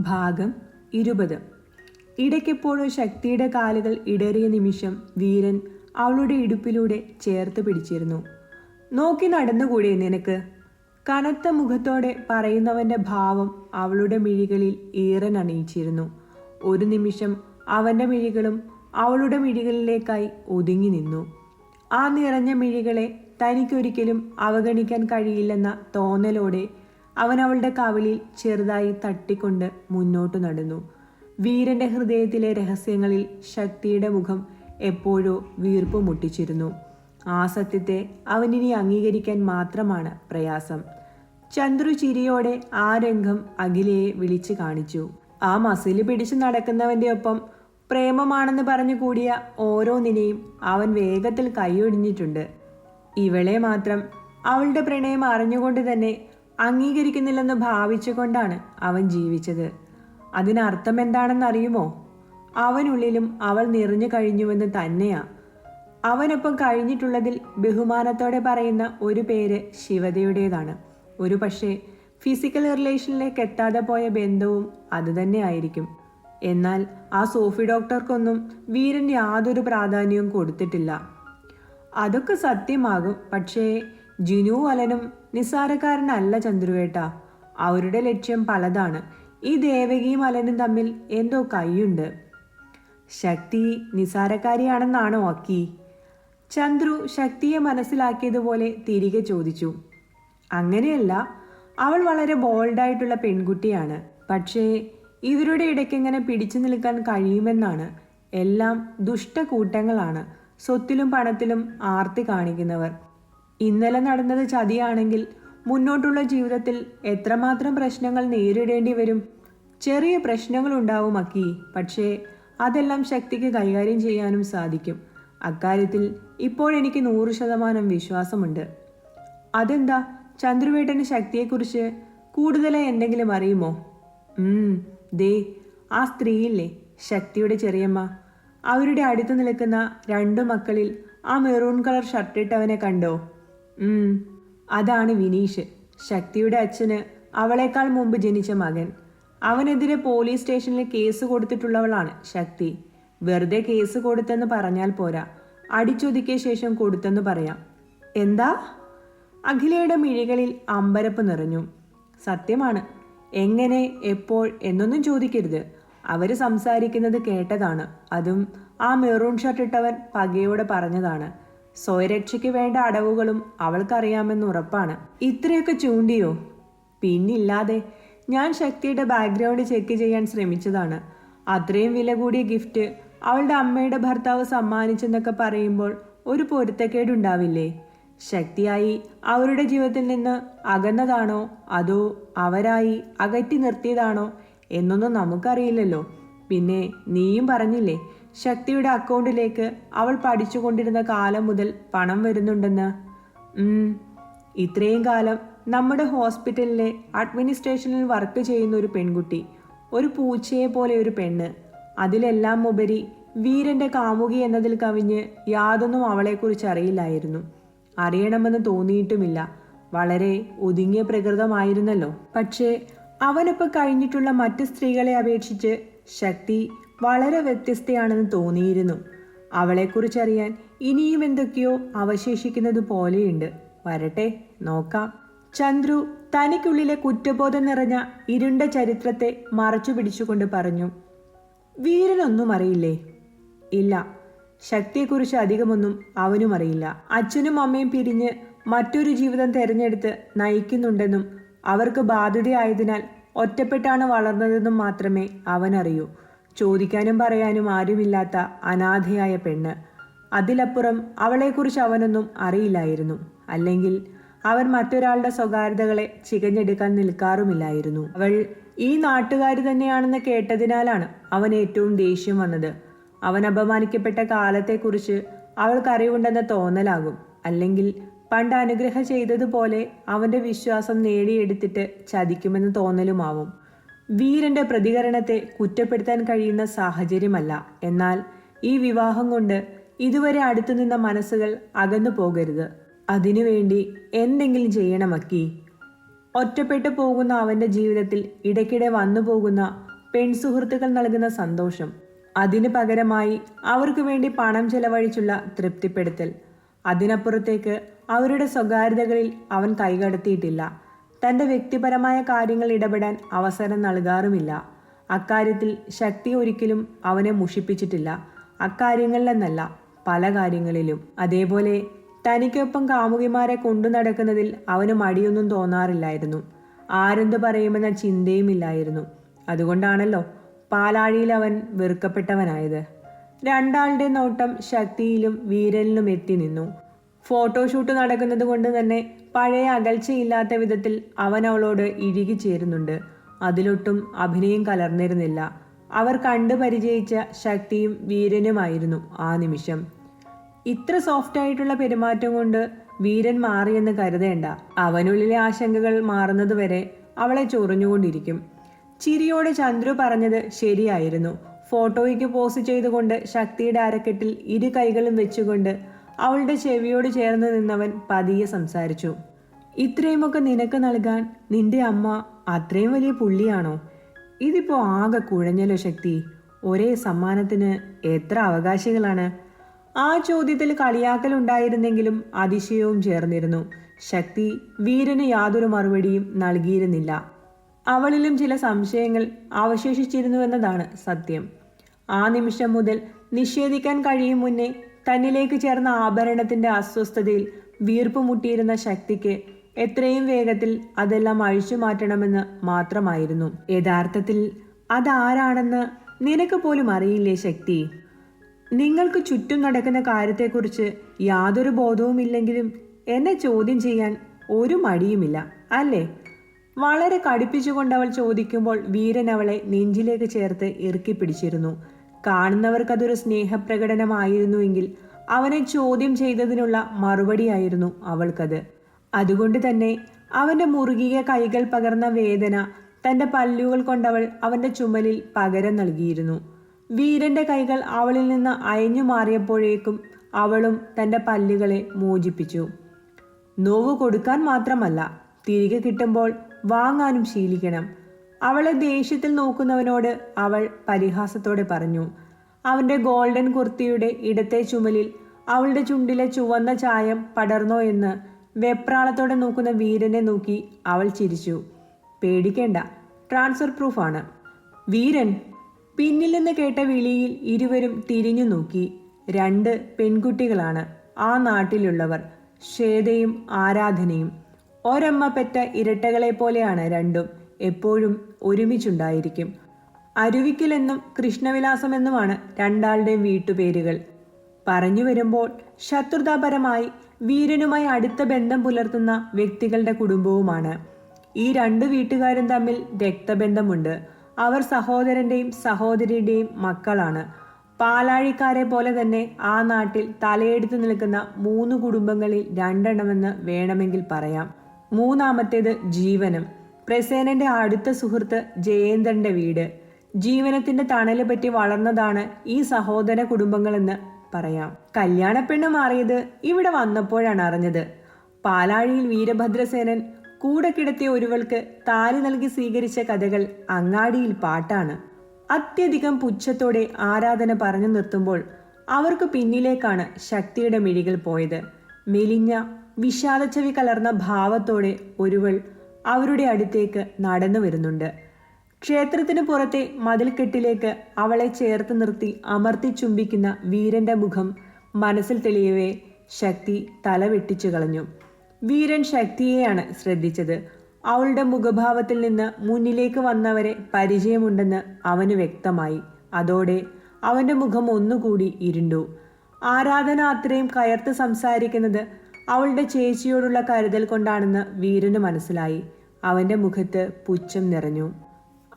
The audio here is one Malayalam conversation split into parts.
ഭാഗം ഇരുപത്. ഇടയ്ക്കെപ്പോഴോ ശക്തിയുടെ കാലുകൾ ഇടറിയ നിമിഷം വീരൻ അവളുടെ ഇടുപ്പിലൂടെ ചേർത്ത് പിടിച്ചിരുന്നു. നോക്കി നടന്നുകൂടെ നിനക്ക് കനത്ത മുഖത്തോടെ പറയുന്നവന്റെ ഭാവം അവളുടെ മിഴികളിൽ ഈറൻ അണിയിച്ചിരുന്നു. ഒരു നിമിഷം അവന്റെ മിഴികളും അവളുടെ മിഴികളിലേക്കായി ഒതുങ്ങി നിന്നു. ആ നിറഞ്ഞ മിഴികളെ തനിക്കൊരിക്കലും അവഗണിക്കാൻ കഴിയില്ലെന്ന തോന്നലോടെ അവൻ അവളുടെ കവിളിൽ ചെറുതായി തട്ടിക്കൊണ്ട് മുന്നോട്ട് നടന്നു. വീരന്റെ ഹൃദയത്തിലെ രഹസ്യങ്ങളിൽ ശക്തിയുടെ മുഖം എപ്പോഴോ വീർപ്പ് മുട്ടിച്ചിരുന്നു. ആ സത്യത്തെ അവനിനി അംഗീകരിക്കാൻ മാത്രമാണ് പ്രയാസം. ചന്ദ്രു ചിരിയോടെ ആ രംഗം അഖിലയെ വിളിച്ചു കാണിച്ചു. ആ മസിൽ പിടിച്ചു നടക്കുന്നവന്റെ ഒപ്പം പ്രേമമാണെന്ന് പറഞ്ഞു കൂടിയ ഓരോന്നിനെയും അവൻ വേഗത്തിൽ കൈയൊടിഞ്ഞിട്ടുണ്ട്. ഇവളെ മാത്രം അവളുടെ പ്രണയം അറിഞ്ഞുകൊണ്ട് തന്നെ അംഗീകരിക്കുന്നില്ലെന്ന് ഭാവിച്ചുകൊണ്ടാണ് അവൻ ജീവിച്ചത്. അതിനർത്ഥം എന്താണെന്നറിയുമോ? അവനുള്ളിലും അവൾ നിറഞ്ഞു കഴിഞ്ഞുവെന്ന് തന്നെയാ. അവനൊപ്പം കഴിഞ്ഞിട്ടുള്ളതിൽ ബഹുമാനത്തോടെ പറയുന്ന ഒരു പേര് ശിവതയുടേതാണ്. ഒരു പക്ഷേ ഫിസിക്കൽ റിലേഷനിലേക്ക് എത്താതെ പോയ ബന്ധവും അതുതന്നെ ആയിരിക്കും. എന്നാൽ ആ സോഫി ഡോക്ടർക്കൊന്നും വീരൻ യാതൊരു പ്രാധാന്യവും കൊടുത്തിട്ടില്ല. അതൊക്കെ സത്യമാകും. പക്ഷേ ജിനു അലനും നിസ്സാരക്കാരനല്ല ചന്ദ്രുവേട്ട. അവരുടെ ലക്ഷ്യം പലതാണ്. ഈ ദേവകിയും അലനും തമ്മിൽ എന്തോ കൈയുണ്ട്. ശക്തി നിസാരക്കാരിയാണെന്നാണോ അക്കി? ചന്ദ്രു ശക്തിയെ മനസ്സിലാക്കിയതുപോലെ തിരികെ ചോദിച്ചു. അങ്ങനെയല്ല അവൾ വളരെ ബോൾഡായിട്ടുള്ള പെൺകുട്ടിയാണ്. പക്ഷേ ഇവരുടെ ഇടയ്ക്ക് എങ്ങനെ പിടിച്ചു നിൽക്കാൻ കഴിയുമെന്നാണ് എല്ലാം ദുഷ്ടകൂട്ടങ്ങളാണ് സ്വത്തിലും പണത്തിലും ആർത്തി കാണിക്കുന്നവർ. ഇന്നലെ നടന്നത് ചതിയാണെങ്കിൽ മുന്നോട്ടുള്ള ജീവിതത്തിൽ എത്രമാത്രം പ്രശ്നങ്ങൾ നേരിടേണ്ടി വരും? ചെറിയ പ്രശ്നങ്ങൾ ഉണ്ടാവും അക്കി. പക്ഷേ അതെല്ലാം ശക്തിക്ക് കൈകാര്യം ചെയ്യാനും സാധിക്കും. അക്കാര്യത്തിൽ ഇപ്പോഴെനിക്ക് നൂറ് ശതമാനം വിശ്വാസമുണ്ട്. അതെന്താ? ചന്ദ്രുവേട്ടന് ശക്തിയെക്കുറിച്ച് കൂടുതലായി എന്തെങ്കിലും അറിയുമോ? ദേ ആ സ്ത്രീയില്ലേ ശക്തിയുടെ ചെറിയമ്മ. അവരുടെ അടുത്ത് നിൽക്കുന്ന രണ്ടു മക്കളിൽ ആ മെറൂൺ കളർ ഷർട്ടിട്ടവനെ കണ്ടോ? അതാണ് വിനീഷ്. ശക്തിയുടെ അച്ഛന് അവളെക്കാൾ മുമ്പ് ജനിച്ച മകൻ. അവനെതിരെ പോലീസ് സ്റ്റേഷനിൽ കേസ് കൊടുത്തിട്ടുള്ളവളാണ് ശക്തി. വെറുതെ കേസ് കൊടുത്തെന്ന് പറഞ്ഞാൽ പോരാ. അടിച്ചൊതുക്കിയ ശേഷം കൊടുത്തെന്ന് പറയാം. എന്താ? അഖിലയുടെ മിഴികളിൽ അമ്പരപ്പ് നിറഞ്ഞു. സത്യമാണ്. എങ്ങനെ എപ്പോൾ എന്നൊന്നും ചോദിക്കരുത്. അവർ സംസാരിക്കുന്നത് കേട്ടതാണ്. അതും ആ മെറൂൺ ഷർട്ട് ഇട്ടവൻ പകയോട് പറഞ്ഞതാണ്. സ്വയരക്ഷയ്ക്ക് വേണ്ട അടവുകളും അവൾക്കറിയാമെന്ന് ഉറപ്പാണ്. ഇത്രയൊക്കെ ചൂണ്ടിയോ? പിന്നില്ലാതെ ഞാൻ ശക്തിയുടെ ബാക്ക്ഗ്രൗണ്ട് ചെക്ക് ചെയ്യാൻ ശ്രമിച്ചതാണ്. അത്രയും വില കൂടിയ ഗിഫ്റ്റ് അവളുടെ അമ്മയുടെ ഭർത്താവ് സമ്മാനിച്ചെന്നൊക്കെ പറയുമ്പോൾ ഒരു പൊരുത്തക്കേടുണ്ടാവില്ലേ? ശക്തിയായി അവരുടെ ജീവിതത്തിൽ നിന്ന് അകന്നതാണോ? അതോ അവരായി അകറ്റി നിർത്തിയതാണോ? എന്നൊന്നും നമുക്കറിയില്ലല്ലോ. പിന്നെ നീയും പറഞ്ഞില്ലേ ശക്തിയുടെ അക്കൗണ്ടിലേക്ക് അവൾ പഠിച്ചുകൊണ്ടിരുന്ന കാലം മുതൽ പണം വരുന്നുണ്ടെന്ന്. ഇത്രയും കാലം നമ്മുടെ ഹോസ്പിറ്റലിലെ അഡ്മിനിസ്ട്രേഷനിൽ വർക്ക് ചെയ്യുന്ന ഒരു പെൺകുട്ടി ഒരു പൂച്ചയെ പോലെ ഒരു പെണ്ണ്. അതിലെല്ലാം ഉപരി വീരന്റെ കാമുകി എന്നതിൽ കവിഞ്ഞ് യാതൊന്നും അവളെക്കുറിച്ച് അറിയില്ലായിരുന്നു. അറിയണമെന്ന് തോന്നിയിട്ടുമില്ല. വളരെ ഒതുങ്ങിയ പ്രകൃതമായിരുന്നല്ലോ. പക്ഷേ അവനൊപ്പം കഴിഞ്ഞിട്ടുള്ള മറ്റു സ്ത്രീകളെ അപേക്ഷിച്ച് ശക്തി വളരെ വ്യത്യസ്തയാണെന്ന് തോന്നിയിരുന്നു. അവളെക്കുറിച്ചറിയാൻ ഇനിയും എന്തൊക്കെയോ അവശേഷിക്കുന്നത് പോലെയുണ്ട്. വരട്ടെ നോക്കാം. ചന്ദ്രു തനിക്കുള്ളിലെ കുറ്റബോധം നിറഞ്ഞ ഇരുണ്ട ചരിത്രത്തെ മറച്ചു പിടിച്ചുകൊണ്ട് പറഞ്ഞു വീരനൊന്നും അറിയില്ലേ ഇല്ല. ശക്തിയെക്കുറിച്ച് അധികമൊന്നും അവനും അറിയില്ല അച്ഛനും അമ്മയും പിരിഞ്ഞ് മറ്റൊരു ജീവിതം തെരഞ്ഞെടുത്ത് നയിക്കുന്നുണ്ടെന്നും അവർക്ക് ബാധ്യതയായതിനാൽ ഒറ്റപ്പെട്ടാണ് വളർന്നതെന്നും മാത്രമേ അവനറിയൂ. ചോദിക്കാനും പറയാനും ആരുമില്ലാത്ത അനാഥയായ പെണ്ണ്. അതിലപ്പുറം അവളെക്കുറിച്ച് അവനൊന്നും അറിയില്ലായിരുന്നു. അല്ലെങ്കിൽ അവൻ മറ്റൊരാളുടെ സ്വകാര്യതകളെ ചികഞ്ഞെടുക്കാൻ നിൽക്കാറുമില്ലായിരുന്നു. അവൾ ഈ നാട്ടുകാരി തന്നെയാണെന്ന് കേട്ടതിനാലാണ് അവൻ ഏറ്റവും ദേഷ്യം വന്നത്. അവൻ അപമാനിക്കപ്പെട്ട കാലത്തെക്കുറിച്ച് അവൾക്കറിവുണ്ടെന്ന തോന്നലാകും. അല്ലെങ്കിൽ പണ്ട് അനുഗ്രഹം ചെയ്തതുപോലെ അവന്റെ വിശ്വാസം നേടിയെടുത്തിട്ട് ചതിക്കുമെന്ന് തോന്നലുമാവും. വീരന്റെ പ്രതികരണത്തെ കുറ്റപ്പെടുത്താൻ കഴിയുന്ന സാഹചര്യമല്ല. എന്നാൽ ഈ വിവാഹം കൊണ്ട് ഇതുവരെ അടുത്തു നിന്ന മനസ്സുകൾ അകന്നു പോകരുത്. അതിനുവേണ്ടി എന്തെങ്കിലും ചെയ്യണം അക്കി ഒറ്റപ്പെട്ടു പോകുന്ന അവന്റെ ജീവിതത്തിൽ ഇടയ്ക്കിടെ വന്നു പോകുന്ന പെൺസുഹൃത്തുക്കൾ നൽകുന്ന സന്തോഷം അതിനു പകരമായി അവർക്ക് വേണ്ടി പണം ചെലവഴിച്ചുള്ള തൃപ്തിപ്പെടുത്തൽ അതിനപ്പുറത്തേക്ക് അവരുടെ സ്വകാര്യതകളിൽ അവൻ കൈകടത്തിയിട്ടില്ല. തന്റെ വ്യക്തിപരമായ കാര്യങ്ങൾ ഇടപെടാൻ അവസരം നൽകാറുമില്ല. അക്കാര്യത്തിൽ ശക്തി ഒരിക്കലും അവനെ മുഷിപ്പിച്ചിട്ടില്ല. അക്കാര്യങ്ങളിലെന്നല്ല പല കാര്യങ്ങളിലും. അതേപോലെ തനിക്കൊപ്പം കാമുകിമാരെ കൊണ്ടു നടക്കുന്നതിൽ അവന് മടിയൊന്നും തോന്നാറില്ലായിരുന്നു. ആരെന്തു പറയുമെന്ന ചിന്തയുമില്ലായിരുന്നു അതുകൊണ്ടാണല്ലോ പാലാഴിയിൽ അവൻ വെറുക്കപ്പെട്ടവനായത്. രണ്ടാളുടെ നോട്ടം ശക്തിയിലും വീരലിലും എത്തി നിന്നു. ഫോട്ടോഷൂട്ട് നടക്കുന്നത് കൊണ്ട് തന്നെ പഴയ അകൽച്ചയില്ലാത്ത വിധത്തിൽ അവൻ അവളോട് ഇഴുകി ചേരുന്നുണ്ട്. അതിലൊട്ടും അഭിനയം കലർന്നിരുന്നില്ല. അവർ കണ്ടു പരിചയിച്ച ശക്തിയും വീരനുമായിരുന്നു ആ നിമിഷം. ഇത്ര സോഫ്റ്റ് ആയിട്ടുള്ള പെരുമാറ്റം കൊണ്ട് വീരൻ മാറിയെന്ന് കരുതേണ്ട. അവനുള്ളിലെ ആശങ്കകൾ മാറുന്നതുവരെ അവളെ ചൊറിഞ്ഞുകൊണ്ടിരിക്കും. ചിരിയോട് ചന്ദ്രു പറഞ്ഞത് ശരിയായിരുന്നു. ഫോട്ടോയ്ക്ക് പോസ് ചെയ്തുകൊണ്ട് ശക്തിയുടെ അരക്കെട്ടിൽ ഇരു കൈകളും വെച്ചുകൊണ്ട് അവളുടെ ചെവിയോട് ചേർന്ന് നിന്നവൻ പതിയെ സംസാരിച്ചു. ഇത്രയുമൊക്കെ നിനക്ക് നൽകാൻ നിന്റെ അമ്മ അത്രയും വലിയ പുള്ളിയാണോ? ഇതിപ്പോ ആകെ കുഴഞ്ഞലോ ശക്തി. ഒരേ സമ്മാനത്തിന് എത്ര അവകാശികളാണ്? ആ ചോദ്യത്തിൽ കളിയാക്കൽ ഉണ്ടായിരുന്നെങ്കിലും അതിശയവും ചേർന്നിരുന്നു. ശക്തി വീരന് യാതൊരു മറുപടിയും നൽകിയിരുന്നില്ല. അവളിലും ചില സംശയങ്ങൾ അവശേഷിച്ചിരുന്നുവെന്നതാണ് സത്യം. ആ നിമിഷം മുതൽ നിഷേധിക്കാൻ കഴിയും മുന്നേ തന്നിലേക്ക് ചേർന്ന ആഭരണത്തിന്റെ അസ്വസ്ഥതയിൽ വീർപ്പ് മുട്ടിയിരുന്ന ശക്തിക്ക് എത്രയും വേഗത്തിൽ അതെല്ലാം അഴിച്ചു മാറ്റണമെന്ന് മാത്രമായിരുന്നു. യഥാർത്ഥത്തിൽ അതാരാണെന്ന് നിനക്ക് പോലും അറിയില്ലേ ശക്തി? നിങ്ങൾക്ക് ചുറ്റും നടക്കുന്ന കാര്യത്തെക്കുറിച്ച് യാതൊരു ബോധവുമില്ലെങ്കിലും എന്നെ ചോദ്യം ചെയ്യാൻ ഒരു മടിയുമില്ല അല്ലേ? വളരെ കടുപ്പിച്ചുകൊണ്ട് അവൾ ചോദിക്കുമ്പോൾ വീരൻ അവളെ നെഞ്ചിലേക്ക് ചേർത്ത് ഇറുക്കി പിടിച്ചിരുന്നു. കാണുന്നവർക്കതൊരു സ്നേഹപ്രകടനമായിരുന്നുവെങ്കിൽ അവനെ ചോദ്യം ചെയ്തതിനുള്ള മറുപടിയായിരുന്നു അവൾക്കത്. അതുകൊണ്ട് തന്നെ അവന്റെ മുറുകിയ കൈകൾ പകർന്ന വേദന തന്റെ പല്ലുകൾ കൊണ്ടവൾ അവന്റെ ചുമലിൽ പകരം നൽകിയിരുന്നു. വീരന്റെ കൈകൾ അവളിൽ നിന്ന് അയഞ്ഞു മാറിയപ്പോഴേക്കും അവളും തന്റെ പല്ലുകളെ മോചിപ്പിച്ചു. നോവ് കൊടുക്കാൻ മാത്രമല്ല തിരികെ കിട്ടുമ്പോൾ വാങ്ങാനും ശീലിക്കണം. അവളെ ദേഷ്യത്തിൽ നോക്കുന്നവനോട് അവൾ പരിഹാസത്തോടെ പറഞ്ഞു. അവന്റെ ഗോൾഡൻ കുർത്തിയുടെ ഇടത്തെ ചുമലിൽ അവളുടെ ചുണ്ടിലെ ചുവന്ന ചായം പടർന്നോ എന്ന് വെപ്രാളത്തോടെ നോക്കുന്ന വീരനെ നോക്കി അവൾ ചിരിച്ചു. പേടിക്കേണ്ട ട്രാൻസ്ഫർ പ്രൂഫാണ്. വീരൻ പിന്നിൽ നിന്ന് കേട്ട വിളിയിൽ ഇരുവരും തിരിഞ്ഞു നോക്കി. രണ്ട് പെൺകുട്ടികളാണ്. ആ നാട്ടിലുള്ളവർ ശ്വേതയും ആരാധനയും. ഒരമ്മ പെറ്റ ഇരട്ടകളെ പോലെയാണ് രണ്ടും. എപ്പോഴും ഒരുമിച്ചുണ്ടായിരിക്കും. അരുവിക്കൽ എന്നും കൃഷ്ണവിലാസം എന്നുമാണ് രണ്ടാളുടെയും വീട്ടുപേരുകൾ. പറഞ്ഞു വരുമ്പോൾ ശത്രുതാപരമായി വീരനുമായി അടുത്ത ബന്ധം പുലർത്തുന്ന വ്യക്തികളുടെ കുടുംബവുമാണ്. ഈ രണ്ട് വീട്ടുകാരും തമ്മിൽ രക്തബന്ധമുണ്ട്. അവർ സഹോദരന്റെയും സഹോദരിയുടെയും മക്കളാണ്. പാലാഴിക്കാരെ പോലെ തന്നെ ആ നാട്ടിൽ തലയെടുത്ത് നിൽക്കുന്ന മൂന്ന് കുടുംബങ്ങളിൽ രണ്ടെണ്ണമെന്ന് വേണമെങ്കിൽ പറയാം. മൂന്നാമത്തേത് ജീവനം. പ്രസേനന്റെ അടുത്ത സുഹൃത്ത് ജയേന്ദ്രന്റെ വീട്. ജീവനത്തിന്റെ തണൽ പറ്റി വളർന്നതാണ് ഈ സഹോദര കുടുംബങ്ങളെന്ന് പറയാം. കല്യാണപ്പെണ്ണ് മാറിയത് ഇവിടെ വന്നപ്പോഴാണ് അറിഞ്ഞത്. പാലാഴിയിൽ വീരഭദ്രസേനൻ കൂടെ കിടത്തിയ ഒരുവൾക്ക് താലി നൽകി സ്വീകരിച്ച കഥകൾ അങ്ങാടിയിൽ പാട്ടാണ്. അത്യധികം പുച്ഛത്തോടെ ആരാധന പറഞ്ഞു നിർത്തുമ്പോൾ അവർക്ക് പിന്നിലേക്കാണ് ശക്തിയുടെ മിഴികൾ പോയത്. മെലിഞ്ഞ വിഷാദച്ചവി കലർന്ന ഭാവത്തോടെ ഒരുവൾ അവരുടെ അടുത്തേക്ക് നടന്നു വരുന്നുണ്ട്. ക്ഷേത്രത്തിന് പുറത്തെ മതിൽക്കെട്ടിലേക്ക് അവളെ ചേർത്ത് നിർത്തി അമർത്തി ചുംബിക്കുന്ന വീരന്റെ മുഖം മനസ്സിൽ തെളിയവേ ശക്തി തല വെട്ടിച്ചു കളഞ്ഞു. വീരൻ ശക്തിയെയാണ് ശ്രദ്ധിച്ചത്. അവളുടെ മുഖഭാവത്തിൽ നിന്ന് മുന്നിലേക്ക് വന്നവരെ പരിചയമുണ്ടെന്ന് അവന് വ്യക്തമായി. അതോടെ അവന്റെ മുഖം ഒന്നുകൂടി ഇരുണ്ടു. ആരാധന അത്രയും കയർത്ത് സംസാരിക്കുന്നത് അവളുടെ ചേച്ചിയോടുള്ള കരുതൽ കൊണ്ടാണെന്ന് വീരന് മനസ്സിലായി. അവന്റെ മുഖത്ത് പുച്ഛം നിറഞ്ഞു.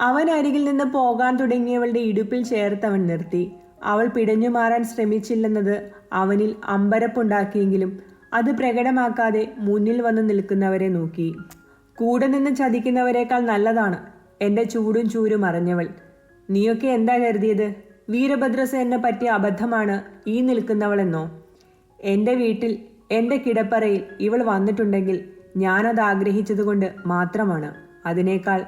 അവൻ അരികിൽ നിന്ന് പോകാൻ തുടങ്ങിയവളുടെ ഇടുപ്പിൽ ചേർത്ത് അവൻ നിർത്തി. അവൾ പിടഞ്ഞു മാറാൻ ശ്രമിച്ചില്ലെന്നത് അവനിൽ അമ്പരപ്പുണ്ടാക്കിയെങ്കിലും അത് പ്രകടമാക്കാതെ മുന്നിൽ വന്ന് നിൽക്കുന്നവരെ നോക്കി. കൂടെ നിന്ന് ചതിക്കുന്നവരെക്കാൾ നല്ലതാണ് എന്റെ ചൂടും ചൂരും അറിഞ്ഞവൾ. നീയൊക്കെ എന്താ കരുതിയത്? വീരഭദ്രസേനെ പറ്റിയ അബദ്ധമാണ് ഈ നിൽക്കുന്നവളെന്നോ? എന്റെ വീട്ടിൽ എന്റെ കിടപ്പറയിൽ ഇവൾ വന്നിട്ടുണ്ടെങ്കിൽ ഞാനത് ആഗ്രഹിച്ചതുകൊണ്ട് മാത്രമാണ്. അതിനേക്കാൾ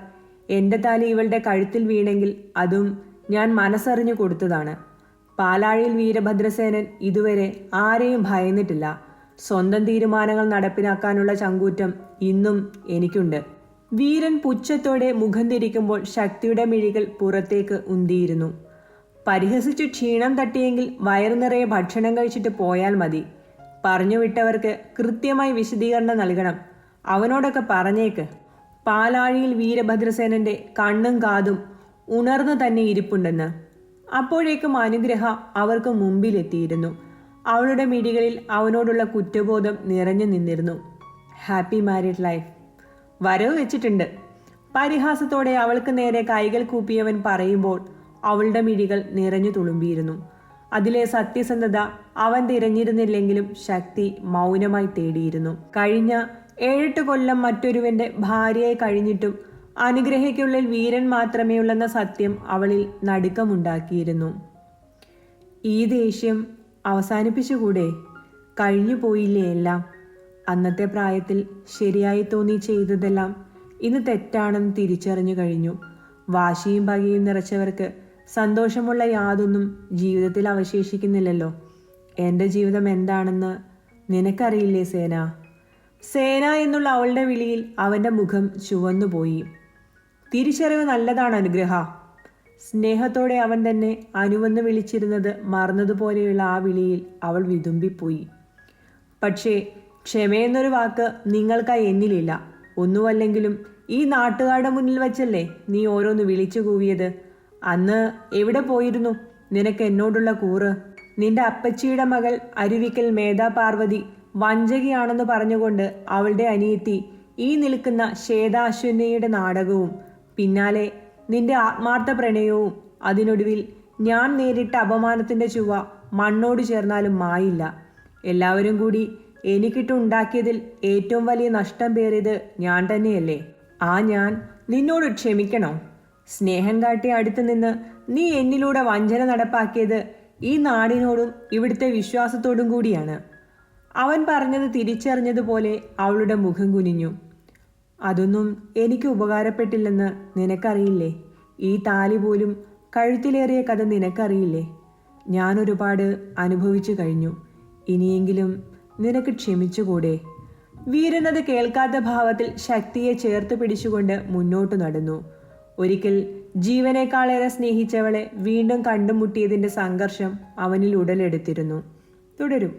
എന്റെ താലി ഇവളുടെ കഴുത്തിൽ വീണെങ്കിൽ അതും ഞാൻ മനസ്സറിഞ്ഞു കൊടുത്തതാണ്. പാലാഴിയിൽ വീരഭദ്രസേനൻ ഇതുവരെ ആരെയും ഭയന്നിട്ടില്ല. സ്വന്തം തീരുമാനങ്ങൾ നടപ്പിലാക്കാനുള്ള ചങ്കൂറ്റം ഇന്നും എനിക്കുണ്ട്. വീരൻ പുച്ഛത്തോടെ മുഖം തിരിക്കുമ്പോൾ ശക്തിയുടെ മിഴികൾ പുറത്തേക്ക് ഉന്തിയിരുന്നു. പരിഹസിച്ചു ക്ഷീണം തട്ടിയെങ്കിൽ വയറു നിറയെ ഭക്ഷണം കഴിച്ചിട്ട് പോയാൽ മതി. പറഞ്ഞു വിട്ടവർക്ക് കൃത്യമായി വിശദീകരണം നൽകണം. അവനോടൊക്കെ പറഞ്ഞേക്ക്. പാലാഴിയിൽ വീരഭദ്രസേനന്റെ കണ്ണും കാതും ഉണർന്നു തന്നെ ഇരിപ്പുണ്ടെന്ന്. അപ്പോഴേക്കും അനുഗ്രഹ അവർക്ക് മുമ്പിലെത്തിയിരുന്നു. അവളുടെ മിടികളിൽ അവനോടുള്ള കുറ്റബോധം നിറഞ്ഞു നിന്നിരുന്നു. ഹാപ്പി മാരീഡ് ലൈഫ് വരവ് വെച്ചിട്ടുണ്ട്. പരിഹാസത്തോടെ അവൾക്ക് നേരെ കൈകൾ കൂപ്പിയവൻ പറയുമ്പോൾ അവളുടെ മിഴികൾ നിറഞ്ഞു തുളുമ്പിയിരുന്നു. അതിലെ സത്യസന്ധത അവൻ തിരഞ്ഞിരുന്നില്ലെങ്കിലും ശക്തി മൗനമായി തേടിയിരുന്നു. കഴിഞ്ഞ ഏഴെട്ട് കൊല്ലം മറ്റൊരുവന്റെ ഭാര്യയെ കഴിഞ്ഞിട്ടും അനുഗ്രഹയ്ക്കുള്ളിൽ വീരൻ മാത്രമേ ഉള്ളെന്ന സത്യം അവളിൽ നടുക്കമുണ്ടാക്കിയിരുന്നു. ഈ ദേഷ്യം അവസാനിപ്പിച്ചുകൂടെ? കഴിഞ്ഞു പോയില്ലേ എല്ലാം? അന്നത്തെ പ്രായത്തിൽ ശരിയായി തോന്നി ചെയ്തതെല്ലാം ഇന്ന് തെറ്റാണെന്ന് തിരിച്ചറിഞ്ഞു കഴിഞ്ഞു. വാശിയും പകയും നിറച്ചവർക്ക് സന്തോഷമുള്ള യാതൊന്നും ജീവിതത്തിൽ അവശേഷിക്കുന്നില്ലല്ലോ. എന്റെ ജീവിതം എന്താണെന്ന് നിനക്കറിയില്ലേ സേന? സേന എന്നുള്ള അവളുടെ വിളിയിൽ അവന്റെ മുഖം ചുവന്നുപോയി തിരിച്ചറിവ് നല്ലതാണ് അനുഗ്രഹ. സ്നേഹത്തോടെ അവൻ തന്നെ അനുവെന്ന് വിളിച്ചിരുന്നത് മറന്നതുപോലെയുള്ള ആ വിളിയിൽ അവൾ വിതുമ്പിപ്പോയി. പക്ഷേ ക്ഷമയെന്നൊരു വാക്ക് നിങ്ങൾക്കായി എന്നിലില്ല. ഒന്നുമല്ലെങ്കിലും ഈ നാട്ടുകാരുടെ മുന്നിൽ വച്ചല്ലേ നീ ഓരോന്ന് വിളിച്ചു കൂവിയത്? അന്ന് എവിടെ പോയിരുന്നു? നിനക്ക് എന്നോടുള്ള കൂറ്. നിന്റെ അപ്പച്ചിയുടെ മകൾ അരുവിക്കൽ മേധാ പാർവതി വഞ്ചകിയാണെന്ന് പറഞ്ഞുകൊണ്ട് അവളുടെ അനിയത്തി ഈ നിൽക്കുന്ന ശ്വേതാശ്വന്യയുടെ നാടകവും പിന്നാലെ നിന്റെ ആത്മാർത്ഥ പ്രണയവും അതിനൊടുവിൽ ഞാൻ നേരിട്ട അപമാനത്തിന്റെ ചുവ മണ്ണോട് ചേർന്നാലും മായില്ല. എല്ലാവരും കൂടി എനിക്കിട്ടുണ്ടാക്കിയതിൽ ഏറ്റവും വലിയ നഷ്ടം പേറിയത് ഞാൻ തന്നെയല്ലേ? ആ ഞാൻ നിന്നോട് ക്ഷമിക്കണോ? സ്നേഹം കാട്ടി അടുത്ത് നിന്ന് നീ എന്നിലൂടെ വഞ്ചന നടപ്പാക്കിയത് ഈ നാടിനോടും ഇവിടുത്തെ വിശ്വാസത്തോടും കൂടിയാണ്. അവൻ പറഞ്ഞത് തിരിച്ചറിഞ്ഞതുപോലെ അവളുടെ മുഖം കുനിഞ്ഞു. അതൊന്നും എനിക്ക് ഉപകാരപ്പെട്ടില്ലെന്ന് നിനക്കറിയില്ലേ? ഈ താലി പോലും കഴുത്തിലേറിയ കഥ നിനക്കറിയില്ലേ? ഞാൻ ഒരുപാട് അനുഭവിച്ചു കഴിഞ്ഞു. ഇനിയെങ്കിലും നിനക്ക് ക്ഷമിച്ചുകൂടെ? വീരനത് കേൾക്കാത്ത ഭാവത്തിൽ ശക്തിയെ ചേർത്ത് പിടിച്ചുകൊണ്ട് മുന്നോട്ടു നടന്നു. ഒരിക്കൽ ജീവനേക്കാളേറെ സ്നേഹിച്ചവളെ വീണ്ടും കണ്ടുമുട്ടിയതിന്റെ സംഘർഷം അവനിൽ ഉടലെടുത്തിരുന്നു. തുടരും.